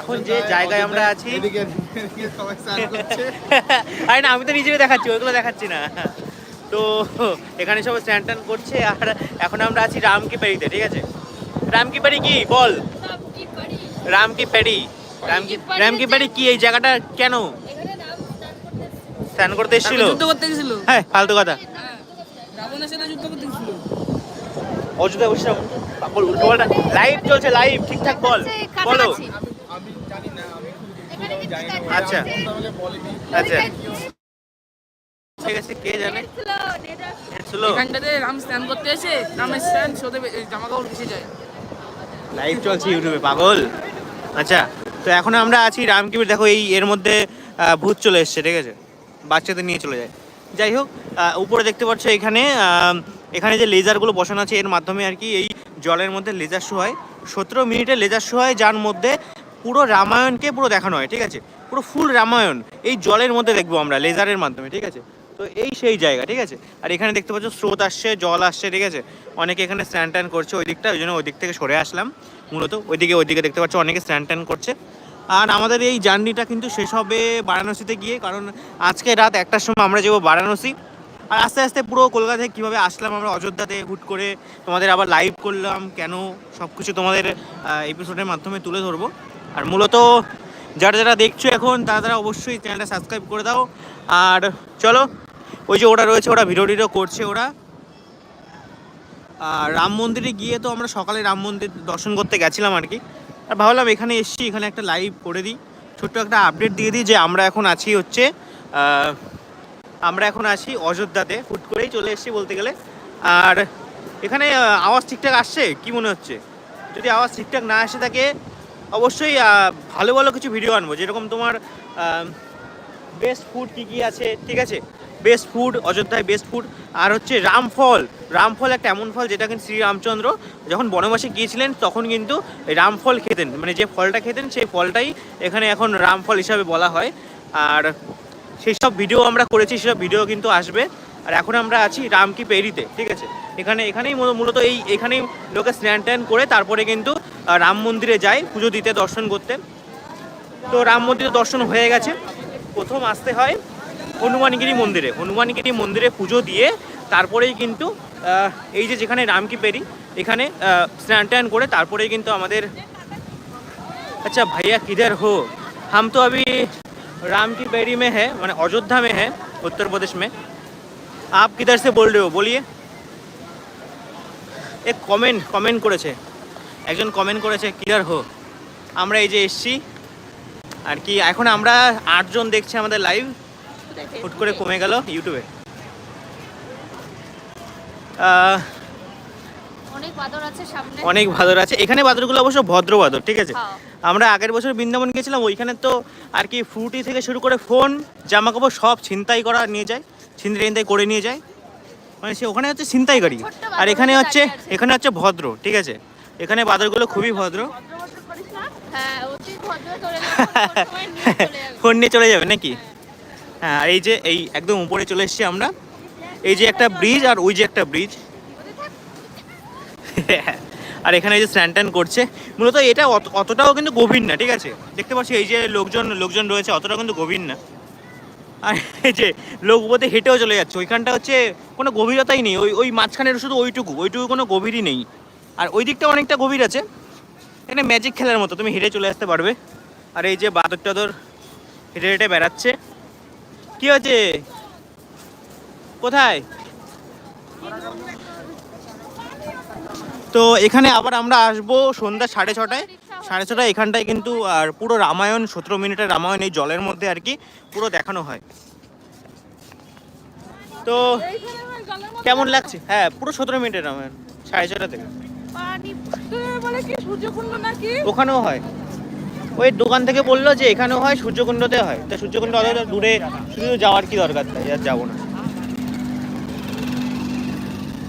এখন যে জায়গায় আমরা আছি আরে না আমি তো নিজেই দেখাচ্ছি ওইগুলো দেখাচ্ছি না। তো এখানে সবাই স্ট্যান্ড টান করছে আর এখন আমরা আছি রামকি পেড়িতে ঠিক আছে? রামকি পেড়ি কি? বল। রামকি পেড়ি রামকি রামকি পেড়ি কি? এই জায়গাটা কেন? স্নান করতে এসেছিল। যুদ্ধ করতে গেছিল হ্যাঁ ফালতু কথা। রাবণের সাথে যুদ্ধ করতে গেছিল অযোধ্যা বসে লাইভ চলছে লাইভ ঠিকঠাক বল। বলো আমি জানি না আমি খুব জানি না আচ্ছা। আচ্ছা। ঠিক আছে কে জানে ছিল এখানটাতে রাম স্নান করতে এসে রামের স্নান সোদে জামা কাপড় ভেসে যায়। লাইভ চলছে ইউটিউবে পাগল। আচ্ছা তো এখন আমরা আছি রামকিবির দেখো এই এর মধ্যে ভূত চলে এসছে ঠিক আছে? বাচ্চাদের নিয়ে চলে যায়। যাই হোক উপরে দেখতে পাচ্ছ এখানে এখানে যে লেজারগুলো বসানো আছে এর মাধ্যমে আর কি এই জলের মধ্যে লেজার শো হয় সতেরো মিনিটে লেজার শো হয় যার মধ্যে পুরো রামায়ণকে পুরো দেখানো হয়, ঠিক আছে? পুরো ফুল রামায়ণ। এই জলের মধ্যে দেখব আমরা লেজারের মাধ্যমে, ঠিক আছে? তো এই সেই জায়গা, ঠিক আছে? আর এখানে দেখতে পাচ্ছ, স্রোত আসছে, জল আসছে, ঠিক আছে? অনেকে এখানে স্ট্যান্ড ট্যান করছে ওই দিকটা, ওই জন্য ওই দিক থেকে সরে আসলাম, মূলত। ওইদিকে ওইদিকে দেখতে পাচ্ছ, অনেকে স্ট্যান্ড ট্যান করছে। আর আমাদের এই জার্নিটা কিন্তু শেষ হবে বারাণসীতে গিয়ে, কারণ আজকে রাত একটার সময় আমরা যাব বারাণসী। আর আস্তে আস্তে পুরো কলকাতা থেকে কীভাবে আসলাম আমরা, অযোধ্যাতে হুট করে তোমাদের আবার লাইভ করলাম, কেন সব কিছু তোমাদের এপিসোডের মাধ্যমে তুলে ধরবো। আর মূলত যারা যারা দেখছ এখন, তারা তারা অবশ্যই চ্যানেলটা সাবস্ক্রাইব করে দাও। আর চলো, ওই যে ওরা রয়েছে, ওরা ভিডিও টিডিও করছে ওরা। আর রাম মন্দিরে গিয়ে তো আমরা সকালে রাম মন্দির দর্শন করতে গেছিলাম আর কি। আর ভাবলাম এখানে এসছি, এখানে একটা লাইভ করে দিই। ছোট্ট একটা আপডেট দিয়ে দিই যে আমরা এখন আছি হচ্ছে আমরা এখন আছি অযোধ্যাতে। হুট করেই চলে এসেছি বলতে গেলে। আর এখানে আওয়াজ ঠিকঠাক আসছে? কি মনে হচ্ছে? যদি আওয়াজ ঠিকঠাক না আসে থাকে অবশ্যই ভালো ভালো কিছু ভিডিও আনব। যেরকম তোমার বেস্ট ফুড কী কী আছে, ঠিক আছে? বেস্ট ফুড অযোধ্যায় বেস্ট ফুড আর হচ্ছে রামফল। রামফল একটা এমন ফল যেটা কিন্তু শ্রীরামচন্দ্র যখন বনবাসে গিয়েছিলেন, তখন কিন্তু রামফল খেতেন। মানে যে ফলটা খেতেন, সেই ফলটাই এখানে এখন রামফল হিসাবে বলা হয়। আর সেই সব ভিডিও আমরা করেছি, সেসব ভিডিও কিন্তু আসবে। আর এখন আমরা আছি রামকি পেরিতে, ঠিক আছে? এখানে, এখানেই মূল- মূলত এই, এখানেই লোকে স্নান ট্যান করে, তারপরে কিন্তু রাম মন্দিরে যায় পুজো দিতে দর্শন করতে তো রাম মন্দিরে দর্শন হয়ে গেছে প্রথম আসতে হয় হনুমানগিরি মন্দিরে হনুমানগিরি মন্দিরে পুজো দিয়ে তারপরেই কিন্তু আহ, এই যে যেখানে রামকি পেরি এখানে আহ, স্নান টান করে তারপরেই কিন্তু আমাদের अच्छा भैया किधर हो हम तो अभी राम की पेड़ी में है मैंने अयोध्या में है उत्तर प्रदेश में आप किधर से बोल रहे हो बोलिए এক কমেন্ট কমেন্ট করেছে একজন কমেন্ট করেছে কিধার হো। আমরা এই যে এসছি। আর কি এখন আমরা আটজন দেখছি আমাদের লাইভ হুট করে কমে গেল ইউটিউবে অনেক বাদর আছে এখানে বাদরগুলো অবশ্য ভদ্র বাদর ঠিক আছে? হ্যাঁ। আমরা আগের বছর বৃন্দাবন গেছিলাম ওইখানে তো আর কি ফ্রুটি থেকে শুরু করে ফোন জামা কাপড় সব ছিনতাই করা নিয়ে যায় ছিনতাই ছিনতাই করে নিয়ে যায়। মানে সে ওখানে হচ্ছে ছিনতাই গাড়ি আর এখানে হচ্ছে এখানে হচ্ছে ভদ্র ঠিক আছে? এখানে বাদরগুলো খুবই ভদ্র। হ্যাঁ চলে যাবে ফোন নিয়ে চলে যাবে। নাকি? হ্যাঁ আর এই যে এই একদম উপরে চলে এসেছি আমরা। এই যে একটা ব্রিজ আর ওই যে একটা ব্রিজ। আর এখানে এই যে স্নান টান করছে। মূলত এটা অত- অতটাও কিন্তু গভীর না ঠিক আছে? দেখতে পাচ্ছি এই যে লোকজন লোকজন রয়েছে অতটাও কিন্তু গভীর না। আর এই যে লোক উপরে হেঁটেও চলে যাচ্ছে। ওইখানটা হচ্ছে কোনো গভীরতাই নেই। ওই ওই মাঝখানের শুধু ওইটুকু ওইটুকু কোনো গভীরই নেই। আর ওই দিকটা অনেকটা গভীর আছে। এখানে ম্যাজিক খেলার মতো তুমি হেঁটে চলে আসতে পারবে। আর এই যে বাদর টাদর হেঁটে হেঁটে বেড়াচ্ছে। কি হচ্ছে কোথায়? তো এখানে আবার আমরা আসব সন্ধ্যা সাড়ে ছটায়। সাড়ে ছটায় এখানটায় কিন্তু আর পুরো রামায়ণ সতেরো মিনিটের রামায়ণ এই জলের মধ্যে আর কি পুরো দেখানো হয়। তো কেমন লাগছে? হ্যাঁ পুরো সতেরো মিনিটের রামায়ণ সাড়ে ছটা থেকে। পানি বলে কি সূর্যকুণ্ড নাকি? ওখানেও হয়। ওই দোকান থেকে বলল যে এখানেও হয় সূর্যকুণ্ডতে হয়। তা সূর্যকুণ্ড অতটা দূরে শুধু যাওয়ার কি দরকার তাই? আর যাব না।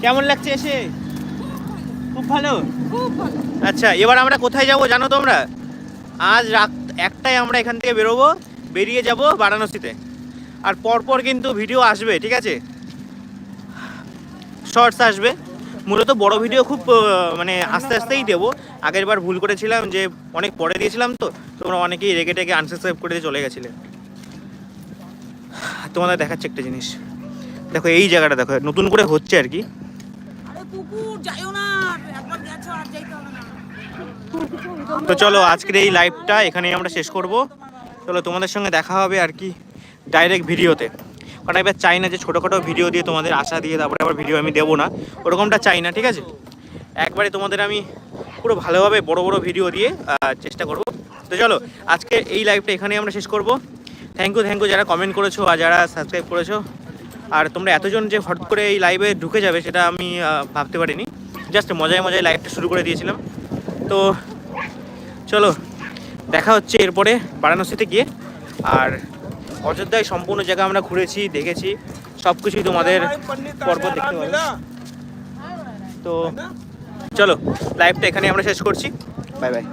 কেমন লাগছে এসে? খুব ভালো? আচ্ছা এবার আমরা কোথায় যাব জানো তোমরা? আজ রাত একটাই আমরা এখান থেকে বেরোবো বেরিয়ে যাব বারাণসীতে। আর পরপর কিন্তু ভিডিও আসবে ঠিক আছে? শর্টস আসবে। মূলত বড় ভিডিও খুব মানে আস্তে আস্তেই দেবো। আগের বার ভুল করেছিলাম যে অনেক পরে দিয়েছিলাম তো তোমরা অনেকেই রেগে টেগে আনসাবস্ক্রাইব করে চলে গেছিলে। তোমাদের দেখাচ্ছে একটা জিনিস। দেখো এই জায়গাটা দেখো নতুন করে হচ্ছে আর কি। তো চলো আজকের এই লাইভটা এখানেই আমরা শেষ করব। চলো তোমাদের সঙ্গে দেখা হবে আর কি ডাইরেক্ট ভিডিওতে কারণ এবার চাই না যে ছোটোখাটো ভিডিও দিয়ে তোমাদের আশা দিয়ে তারপরে আবার ভিডিও আমি দেবো না। ওরকমটা চাই না, ঠিক আছে? একবারে তোমাদের আমি পুরো ভালোভাবে বড় বড় ভিডিও দিয়ে চেষ্টা করব। তো চলো আজকে এই লাইভটা এখানেই আমরা শেষ করব। থ্যাংক ইউ থ্যাংক ইউ যারা কমেন্ট করেছ আর যারা সাবস্ক্রাইব করেছ। আর তোমরা এতজন যে হট করে এই লাইভে ঢুকে যাবে সেটা আমি ভাবতে পারিনি। জাস্ট মজায় মজায় লাইভটা শুরু করে দিয়েছিলাম। তো চলো, দেখা হচ্ছে এরপরে বারাণসীতে গিয়ে। আর অযোধ্যায় সম্পূর্ণ জায়গা আমরা ঘুরেছি, দেখেছি। সব কিছুই তোমাদের পরপর দেখতে পাবে। তো, চলো লাইভটা এখানে আমরা শেষ করছি। Bye bye